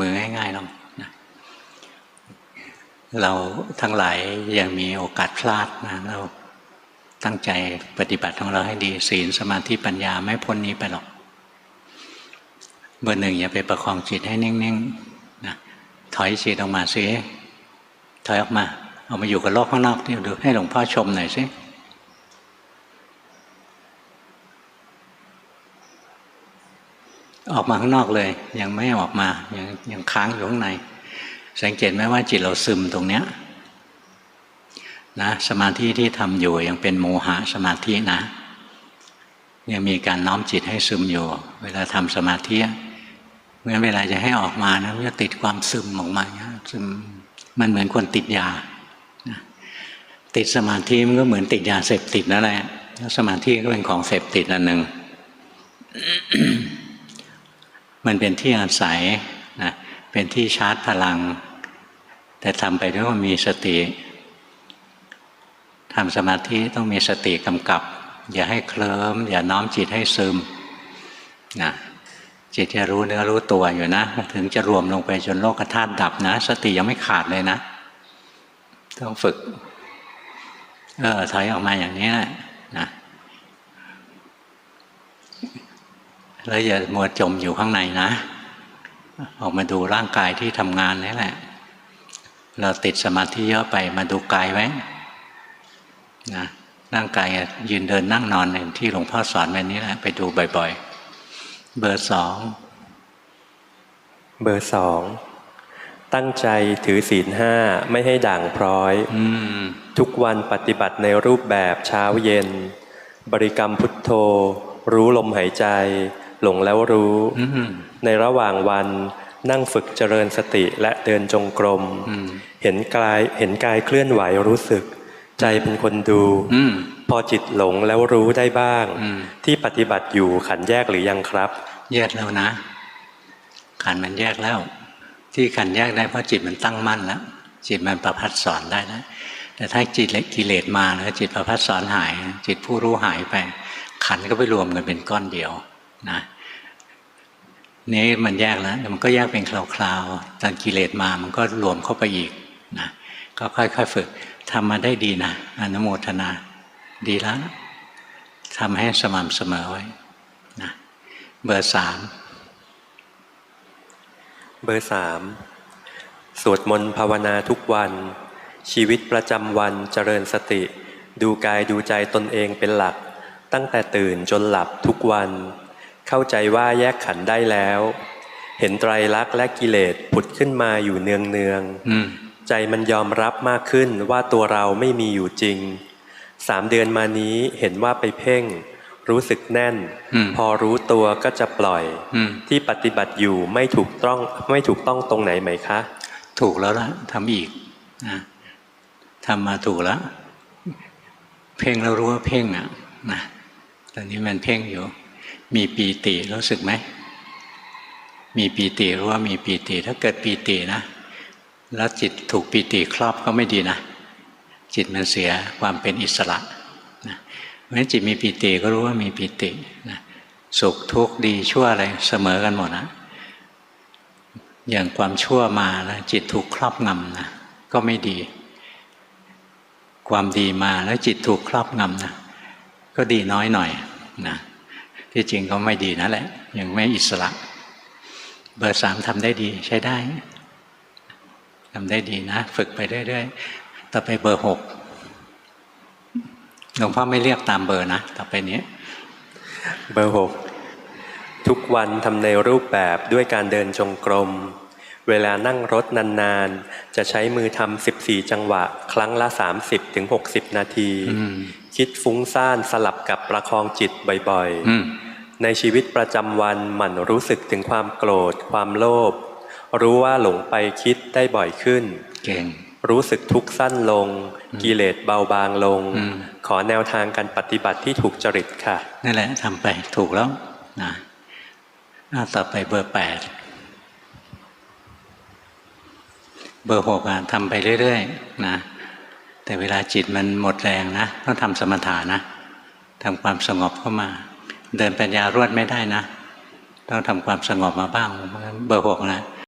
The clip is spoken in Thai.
มือง่ายๆหรอกนะเราทั้งหลายยังมีโอกาสพลาดนะเราตั้งใจปฏิบัติของเราให้ดีศีลสมาธิปัญญาไม่พ้นนี้ไปหรอกเบอร์หนึ่งอย่าไปประคองจิตให้นิ่งๆนะถอยจิตออกมาสิถอยออกมา เอามาอยู่กับโลกข้างนอกที่ดูให้หลวงพ่อชมหน่อยสิ ออกมาข้างนอกเลย ยังไม่ออกมายังยังค้างอยู่ข้างใน สังเกตไหมว่าจิตเราซึมตรงเนี้ยนะสมาธิที่ทำอยู่ยังเป็นโมหะสมาธินะยังมีการน้อมจิตให้ซึมอยู่ เวลาทำสมาธิเมื่อเวลาจะให้ออกมานะมันจะติดความซึมออกมาซึมมันเหมือนคนติดยานะติดสมาธิมันก็เหมือนติดยาเสพติดนั่นแหละสมาธิก็เป็นของเสพติดอันหนึ่ง มันเป็นที่อาศัยนะเป็นที่ชาร์จพลัง แต่ทำไปด้วยว่ามีสติทำสมาธิต้องมีสติกำกับ อย่าให้เคลิ้มอย่าน้อมจิตให้ซึมนะจิตจะรู้เนื้อรู้ตัวอยู่นะ ถึงจะรวมลงไปจนโลกธาตุดับนะ สติยังไม่ขาดเลยนะ ต้องฝึก เออถอยออกมาอย่างนี้นะ แล้วอย่ามัวจมอยู่ข้างในนะ ออกมาดูร่างกายที่ทำงานนี่แหละ เราติดสมาธิเยอะไปมาดูกายไว้นะร่างกายยืนเดินนั่งนอนอย่างที่หลวงพ่อสอนแบบนี้แหละไปดูบ่อย ๆ เบอร์สองเบอร์สองตั้งใจถือศีลห้าไม่ให้ด่างพร้อยอืมทุกวันปฏิบัติในรูปแบบเช้าเย็น บริกรรมพุทโธ รู้ลมหายใจ หลงแล้วรู้อืมในระหว่างวันนั่งฝึกเจริญสติและเดินจงกรมอืมเห็นกายเห็นกายเคลื่อนไหวรู้สึก ใจเป็นคนดูอืมพอจิตหลงแล้วรู้ได้บ้างอืมที่ปฏิบัติอยู่ขันแยกหรือยังครับ แยกแล้วนะ ขันมันแยกแล้ว ที่ขันแยกได้เพราะจิตมันตั้งมั่นแล้วจิตมันประพัดสอนได้แล้วแต่ถ้าจิตเล็กกิเลสมาแล้วจิตประพัดสอนหาย จิตผู้รู้หายไป ขันก็ไปรวมกันเป็นก้อนเดียว นะนี้มันแยกแล้วมันก็แยกเป็นคราวๆตอนกิเลสมามันก็รวมเข้าไปอีกนะก็ค่อยๆฝึกทำมาได้ดีนะอนุโมทนา ดีแล้วทำให้สม่ำเสมอไว้นะเบอร์สามเบอร์สามสวดมนต์ภาวนาทุกวัน ชีวิตประจำวันเจริญสติ ดูกายดูใจตนเองเป็นหลัก ตั้งแต่ตื่นจนหลับทุกวัน เข้าใจว่าแยกขันธ์ได้แล้ว เห็นไตรลักษณ์และกิเลสผุดขึ้นมาอยู่เนืองเนืองๆอืมใจมันยอมรับมากขึ้นว่าตัวเราไม่มีอยู่จริงสามเดือนมานี้เห็นว่าไปเพ่ง รู้สึกแน่นอืมพอรู้ตัวก็จะปล่อยอืมที่ปฏิบัติอยู่ไม่ถูกต้องไม่ถูกต้องตรงไหนไหมคะ ถูกแล้วละทำอีกนะทำมาถูกแล้ว เพ่งแล้วรู้ว่าเพ่งอะนะตอนนี้มันเพ่งอยู่ มีปีติรู้สึกไหม มีปีติรู้ว่ามีปีติถ้าเกิดปีตินะ แล้วจิตถูกปีติครอบก็ไม่ดีนะ จิตมันเสียความเป็นอิสระนะเพราะฉะนั้นจิตมีปีติก็รู้ว่ามีปีตินะสุขทุกข์ดีชั่วอะไรเสมอกันหมดนะอย่างความชั่วมาแล้วจิตถูกครอบงำนะก็ไม่ดี ความดีมาแล้วจิตถูกครอบงำนะก็ดีน้อยหน่อยนะ ที่จริงก็ไม่ดีนั่นแหละ ยังไม่อิสระ เบอร์สามทำได้ดีใช้ได้ทำได้ดีนะ ฝึกไปเรื่อยๆต่อไปเบอร์หกหลวงพ่อไม่เรียกตามเบอร์นะต่อไปนี้ เบอร์หกทุกวันทำในรูปแบบด้วยการเดินจงกรม เวลานั่งรถนานๆ จะใช้มือทำ14จังหวะ ครั้งละ30-60ถึง60นาทีอืมคิดฟุ้งซ่านสลับกับประคองจิตบ่อยอืมๆ ในชีวิตประจำวันหมั่นรู้สึกถึงความโกรธ ความโลภรู้ว่าหลงไปคิดได้บ่อยขึ้น เก่ง รู้สึกทุกข์สั้นลง กิเลสเบาบางลงอืมขอแนวทางการปฏิบัติที่ถูกจริตค่ะนั่นแหละทำไปถูกแล้วนะอะต่อไปเบอร์แปดเบอร์หกอะทำไปเรื่อยๆนะแต่เวลาจิตมันหมดแรงนะต้องทำสมถะนะทำความสงบเข้ามา เดินปัญญารวดไม่ได้นะ ต้องทำความสงบมาบ้างเบอร์หกนะ